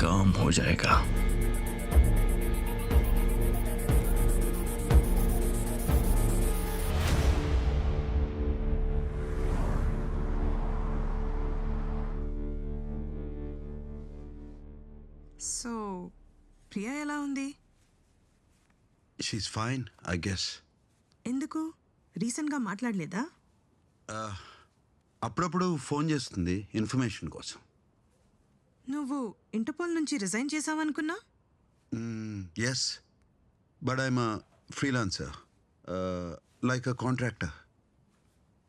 काम हो जाएगा సో ప్రియా ఎలా ఉంది షీస్ ఫైన్ ఐ గెస్ ఎందుకు రీసెంట్గా మాట్లాడలేదా అప్పుడప్పుడు ఫోన్ చేస్తుంది ఇన్ఫర్మేషన్ కోసం నువ్వు ఇంటర్పోల్ నుంచి resign చేసావనుకున్నా? Yes but I'm freelancer like a contractor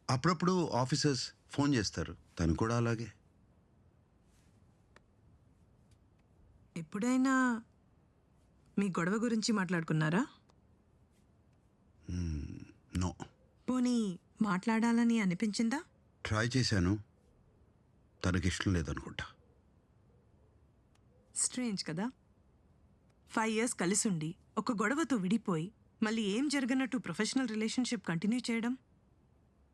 అప్పుడప్పుడు ఆఫీసర్స్ ఫోన్ చేస్తారు తను కూడా అలాగే. ఎప్పుడైనా మీ గొడవ గురించి మాట్లాడుకున్నారా? నో పోనీ మాట్లాడాలని అనిపించిందా? ట్రై చేశాను తనకి ఇష్టం లేదనుకుంటా. స్ట్రేంజ్ కదా. ఫైవ్ ఇయర్స్ కలిసుండి ఒక గొడవతో విడిపోయి మళ్ళీ ఏం జరగనట్టు ప్రొఫెషనల్ రిలేషన్షిప్ కంటిన్యూ చేయడం?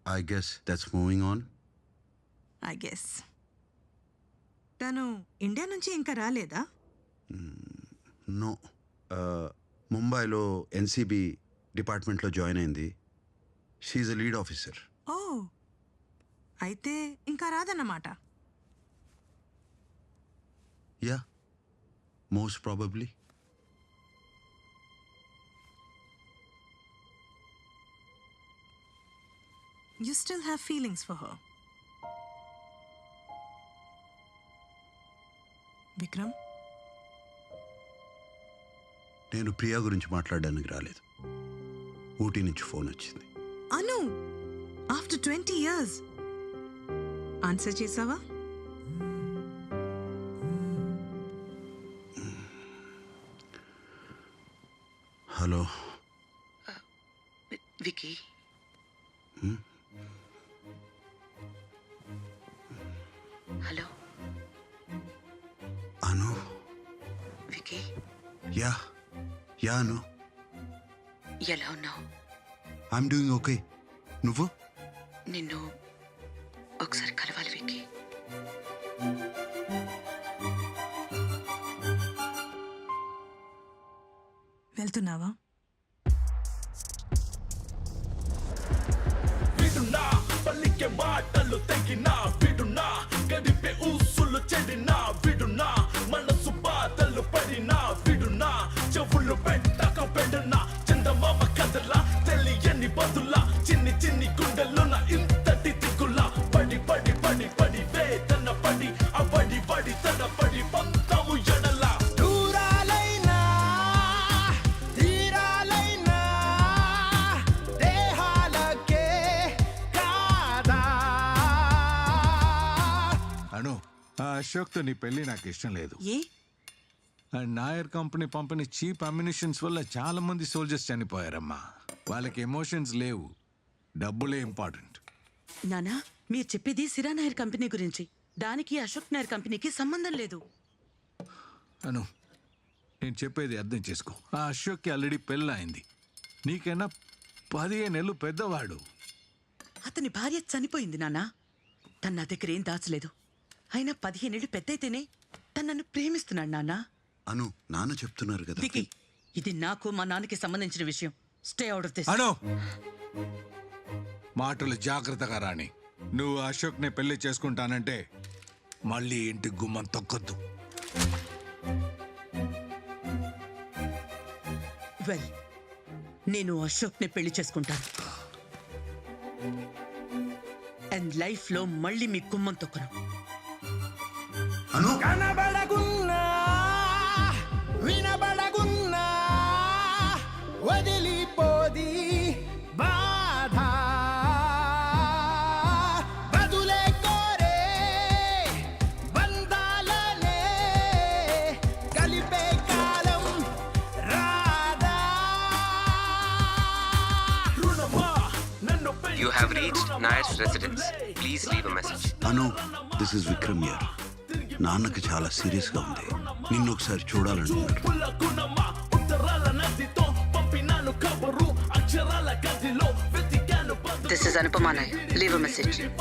I guess that's moving on I guess తను ఇండియా నుంచి ఇంకా రాలేదా? నో ముంబైలో ఎన్సీబీ డిపార్ట్మెంట్లో జాయిన్ అయింది. షీఈ్ అ లీడ్ ఆఫీసర్ ఓ అయితే ఇంకా రాదన్నమాట. Yeah most probably you still have feelings for her Vikram నేను ప్రియా గురించి మాట్లాడడానికి రాలేదు. ఊటీ నుంచి ఫోన్ వచ్చింది. Anu! After twenty years answer చేసావా? Hello. Vicky hello. Anu. Vicky yeah. Yeah Anu. ఎలా ఉన్నావు? I'm doing okay. నువ్వు? నిన్ను ఒకసారి కలవాలి వికీ వెళ్తున్నావా? విడునా పల్లికే మాటలు తెగినా విడునా గడిపే ఊసులు చెడినా. అశోక్తో నీ పెళ్ళి నాకు ఇష్టం లేదు. ఏ? నాయర్ కంపెనీ పంపిన చీప్ అమ్యునిషన్స్ వల్ల చాలా మంది సోల్జర్స్ చనిపోయారమ్మా. వాళ్ళకి ఎమోషన్స్ లేవు. డబ్బులే ఇంపార్టెంట్. నానా మీరు చెప్పేది సిరా నాయర్ కంపెనీ గురించి. దానికి అశోక్ నాయర్ కంపెనీకి సంబంధం లేదు. అను నేను చెప్పేది అర్థం చేసుకో. ఆ అశోక్కి ఆల్రెడీ పెళ్ళి అయింది. నీకైనా పదిహేను నెలలు పెద్దవాడు. అతని భార్య చనిపోయింది నానా. తన నా దగ్గర ఏం దాచలేదు. అయినా పదిహేనేళ్ళు పెద్దయితేనే తను నన్ను ప్రేమిస్తున్నాడు నాన్నా. అను నాన్న చెప్తున్నారు కదా. వికీ ఇది నాకు మా నాన్నకి సంబంధించిన విషయం. Stay out of this Anu! మాటలు జాగ్రత్తగా రాని నువ్వు అశోక్ని పెళ్ళి చేసుకుంటానంటే మళ్ళీ ఇంటి గుమ్మం తొక్కొద్దు. వెల్ నేను అశోక్ని పెళ్ళి చేసుకుంటాను. అండ్ లైఫ్లో మళ్ళీ మీ గుమ్మం తొక్కను. అను. కనబడకున్నా వినబడకున్నా వదిలిపోది బాధ. బదులే కోరే బంధాలనే కలిపే కాలం రాదా. You have reached Nayar's residence. Please leave a message. Anu this is Vikram here నాన్నకి చాలా సీరియస్గా ఉంది. నిన్ను ఒకసారి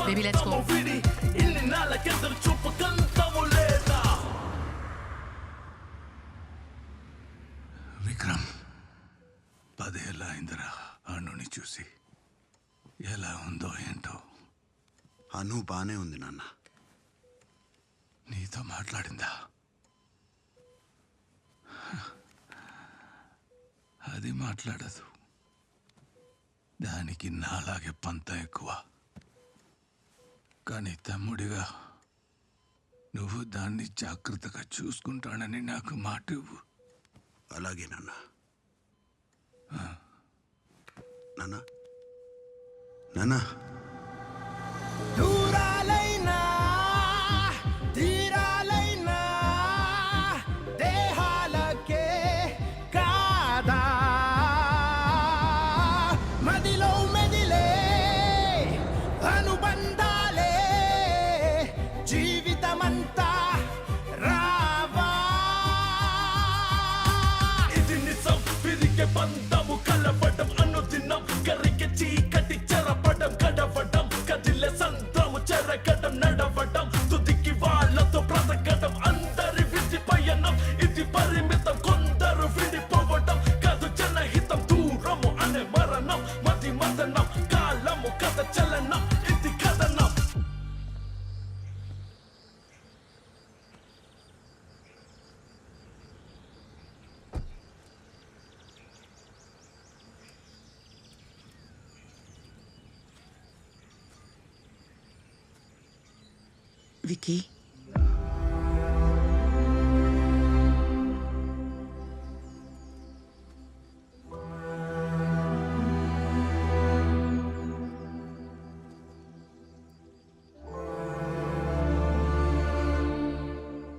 Baby, let's go. లేదా విక్రమ్ పదేళ్ళ అయిందిరా అన్నుని చూసి. ఎలా ఉందో ఏంటో. అను బానే ఉంది నాన్న. నీతో మాట్లాడిందా? అది మాట్లాడదు. దానికి నాలాగే పంత ఎక్కువ. కానీ తమ్ముడిగా నువ్వు దాన్ని జాగ్రత్తగా చూసుకుంటానని నాకు మాట ఇవ్వు అలాగే నాన్న. నాన్న. నాన్న. వికీ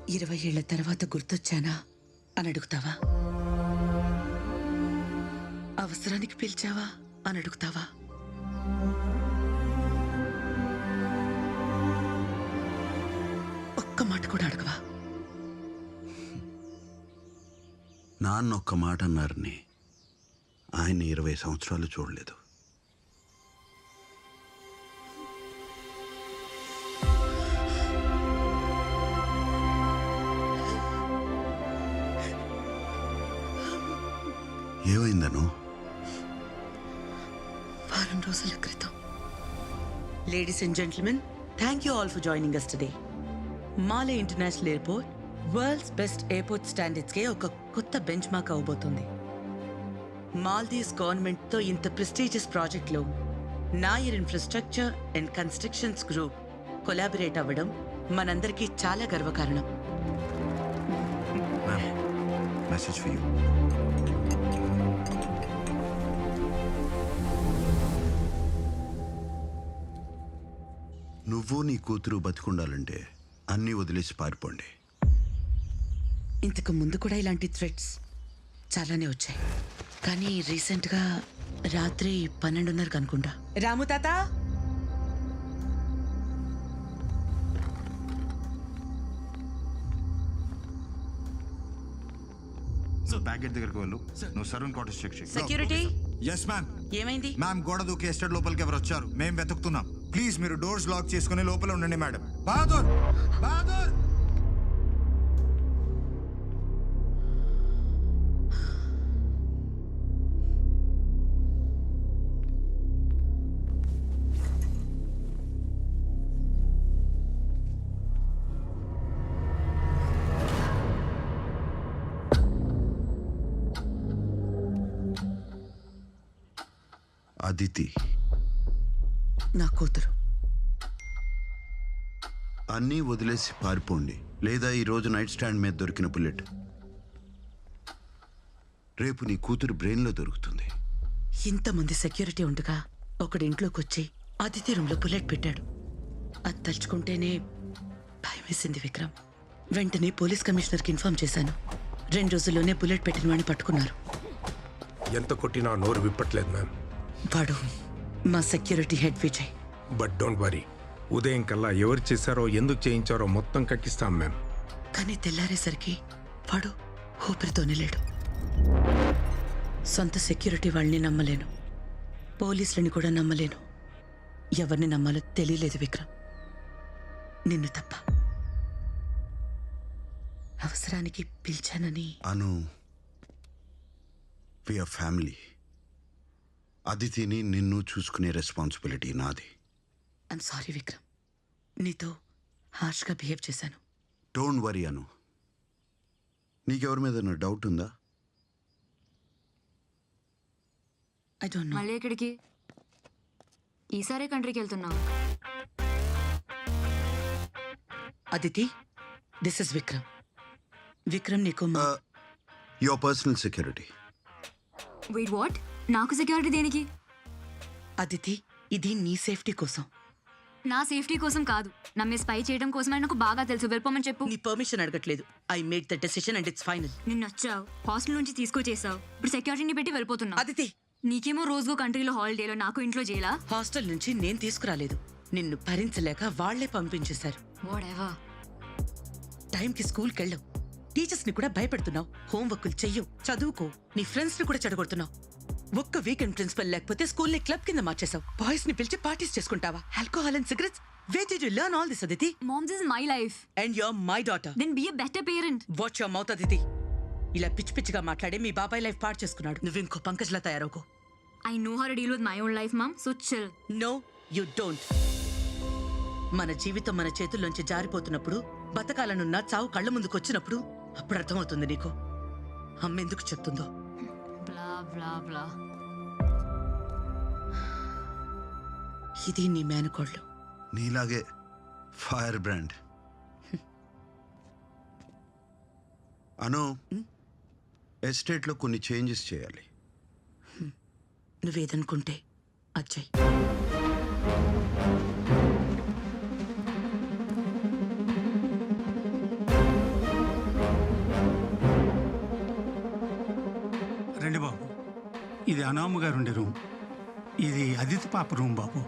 ఇరవై ఏళ్ళ తర్వాత గుర్తొచ్చానా? అని అడుగుతావా? అవసరానికి పిలిచావా? అని అడుగుతావా? నాన్న ఒక్క మాట అన్నారని ఆయన ఇరవై సంవత్సరాలు చూడలేదు. ఏమైందను వారం రోజుల క్రితం. Ladies and gentlemen thank you all for joining us today Male international airport world's best airport స్టాండర్డ్స్కే ఒక కొత్త బెంచ్ మార్క్ అవబోతుంది మాల్దీవ్స్ గవర్నమెంట్తో ఇంత ప్రెస్టీజియస్ ప్రాజెక్ట్లో Nair infrastructure and constructions group collaborate అవ్వడం మనందరికీ చాలా గర్వకారణం. మెసేజ్ ఫర్ యూ నువ్వు నీ కూతురు బతికుండాలంటే అన్నీ వదిలేసి పారిపోండి. ఇంతకు ముందు కూడా ఇలాంటి థ్రెడ్స్ చాలానే వచ్చాయి. కానీ రీసెంట్గా రాత్రి పన్నెండున్నరకు అనుకుంటా. రాము తాత? నువ్వు ప్యాకెట్ దగ్గరికి వెళ్ళు నువ్వు సరూన్ క్వార్టర్స్ చెక్ చేయి. సెక్యూరిటీ ఎస్ మ్యామ్ ఏమైంది? మ్యామ్ గోడ దూకి ఎస్టేట్ లోపలికి ఎవరు వచ్చారు? మేము వెతుకుతున్నాం. ప్లీజ్ మీరు డోర్స్ లాక్ చేసుకుని లోపల ఉండండి మేడం బహదూర్! బహదూర్! అదితి. నా కూతురు. అన్నీ వదిలేసి పారిపోండి. లేదా ఈ రోజు నైట్ స్టాండ్ మీద దొరికిన బుల్లెట్. రేపు నీ కూతురు బ్రెయిన్లో దొరుకుతుంది. ఇంతమంది సెక్యూరిటీ ఉండగా ఒకడి ఇంట్లోకి వచ్చి అతిథి రూమ్లో బుల్లెట్ పెట్టాడు. అది తలుచుకుంటేనే భయం వేసింది విక్రమ్. వెంటనే పోలీస్ కమిషనర్కి ఇన్ఫార్మ్ చేశాను. రెండు రోజుల్లోనే బుల్లెట్ పెట్టిన వాడిని పట్టుకున్నారు. ఎంత కొట్టినా నోరు విప్పట్లేదు మ్యామ్. వాడు మా security head Vijay. But don't worry. ఉదయం కల్లా ఎవరు చేశారో ఎందుకు చేయించారో మొత్తం కక్కిస్తాం మ్యామ్. కానీ తెల్లారేసరికి వాడు ఊపిరితోనే లేడు. సొంత సెక్యూరిటీ వాళ్ళని నమ్మలేను. పోలీసులని కూడా నమ్మలేను. ఎవరిని నమ్మాలో తెలియలేదు విక్రమ్. నిన్ను తప్ప. అవసరానికి పిలిచానని అను ఆర్ ఫ్యామిలీ అదితిని నిన్ను చూసుకునే రెస్పాన్సిబిలిటీ నాది. ఐఎమ్ సారీ విక్రమ్ నీతో హార్ష్గా బిహేవ్ చేశాను. డోంట్ వరీ అను నీకెవరి మీద డౌట్ ఉందా? ఐ డోంట్ నో మళ్ళీ ఎక్కడికి? ఈసారే కంట్రీకి వెళ్తున్నావు? అదితి దిస్ ఇస్ విక్రమ్ విక్రమ్ నీకు మా- your personal security wait what నాకు సెక్యూరిటీ దేనికి? అదితి ఇది నీ సేఫ్టీ కోసం. నా సేఫ్టీ కోసం కాదు. నమ్మే స్పై చేయడం కోసం నాకు బాగా తెలుసు. వెళ్ళిపోమని చెప్పు. నీ పర్మిషన్ అడగట్లేదు. I made the decision and it's final నిన్ను వచ్చావు హాస్టల్ నుంచి తీసుకొచ్చేసావు. ఇప్పుడు సెక్యూరిటీని పెట్టి వెళ్ళిపోతున్నావు అదితి! నీకేమో రోజుకో కంట్రీలో హాలిడేలో నాకు ఇంట్లో చేయాలా హాస్టల్ నుంచి నేను తీసుకురాలేదు. నిన్ను భరించలేక వాళ్ళే పంపించేశారు. ఎవర్ టైంకి స్కూల్కి వెళ్ళవు టీచర్స్ని కూడా భయపెడుతున్నావు. హోంవర్క్లు చెయ్యవు. చదువుకో. నీ ఫ్రెండ్స్ని కూడా చెడగొడుతున్నావు. ఒక్క వీకెండ్ ప్రిన్సిపల్ లేకపోతే స్కూల్ని క్లబ్ కింద మార్చేసావు బాయ్స్ని పిలిచి పార్టీస్ చేసుకుంటావా? Alcohol and cigarettes? Where did you learn all this Aditi? Mom this my life and your my daughter then be a better parent watch your mouth Aditi. ఇలా పిచ్చి పిచ్చిగా మాట్లాడే మీ బాబాయ్ లైఫ్ పాడు చేసుకున్నాడు. నువ్వు ఇంకో పంకజ్లా తయారవుకో. I know her deal with my own life mom so chill no you don't మన జీవితం మన చేతుల్లోంచి జారిపోతున్నప్పుడు బతకాలనున్న చావు కళ్ళ ముందుకు వచ్చినప్పుడు అప్పుడు అర్థమవుతుంది నీకు. అమ్మ ఎందుకు చెప్తుందో. బ్లా బ్లా ఇది నీ మేనకోళ్ళు. నీలాగే ఫైర్ బ్రాండ్. అను ఎస్టేట్లో కొన్ని చేంజెస్ చేయాలి. నువ్వేదనుకుంటే అచ్చయ్ ఇది అనాము గారు ఉండే రూమ్. ఇది అదితి పాప రూమ్ బాబు.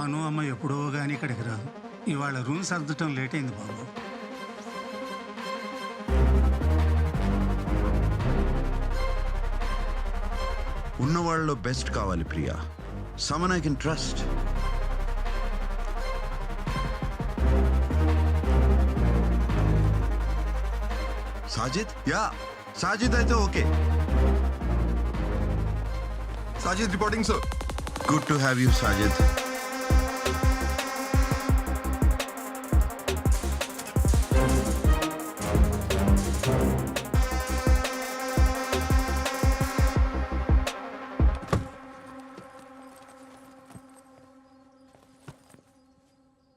అను అమ్మ ఎప్పుడో కానీ ఇక్కడికి రాదు. ఇవాళ రూమ్ సర్దటం లేట్ అయింది బాబు. ఉన్న వాళ్ళలో బెస్ట్ కావాలి Priya. Someone I can trust. Sajid? Yeah Sajid అయితే okay. Sajid reporting sir good to have you Sajid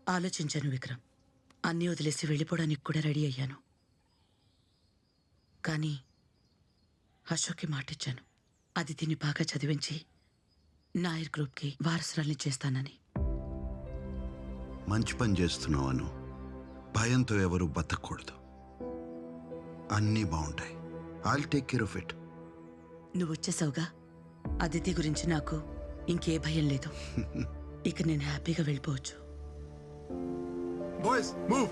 ఆలోచించాను విక్రమ్. అన్నీ వదిలేసి వెళ్ళిపోవడానికి కూడా రెడీ అయ్యాను. కానీ అశోక్కి మాటిచ్చాను. అది దీన్ని బాగా చదివించి నాయర్ గ్రూప్కి వారసురాల్ని చేస్తానని. మంచి పని చేస్తున్నావు అను. భయంతో ఎవరు బతకూడదు. అన్నీ బాగుంటాయి. I take care of it నువ్వు వచ్చేసావుగా? అదితి గురించి నాకు ఇంకే భయం లేదు. ఇక నేను హ్యాపీగా వెళ్ళిపోవచ్చు. బాయ్స్ మూవ్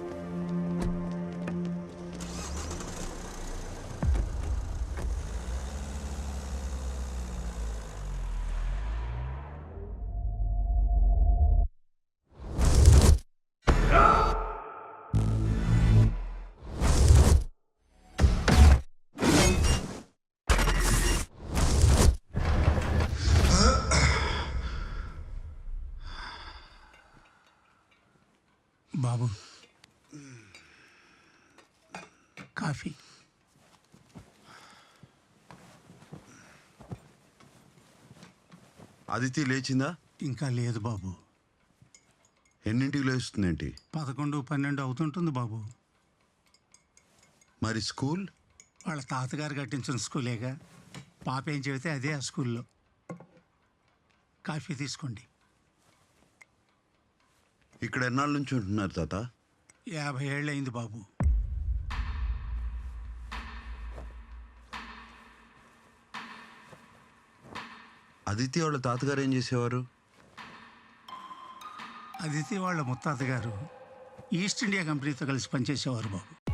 బాబు. కాఫీ. అదితి లేచిందా? ఇంకా లేదు బాబు. ఎన్నింటికి లేస్తుందేంటి పదకొండు పన్నెండు అవుతుంటుంది బాబు. మరి స్కూల్? వాళ్ళ తాతగారు కట్టించిన స్కూలేగా. పాప ఏం చెబితే అదే ఆ స్కూల్లో. కాఫీ తీసుకోండి. ఇక్కడ ఎన్నాళ్ళ నుంచి ఉంటున్నారు తాత? యాభై ఏళ్ళు అయింది బాబు. అదితి వాళ్ళ తాతగారు ఏం చేసేవారు? అదితి వాళ్ళ ముత్తాత గారు ఈస్ట్ ఇండియా కంపెనీతో కలిసి పనిచేసేవారు బాబు.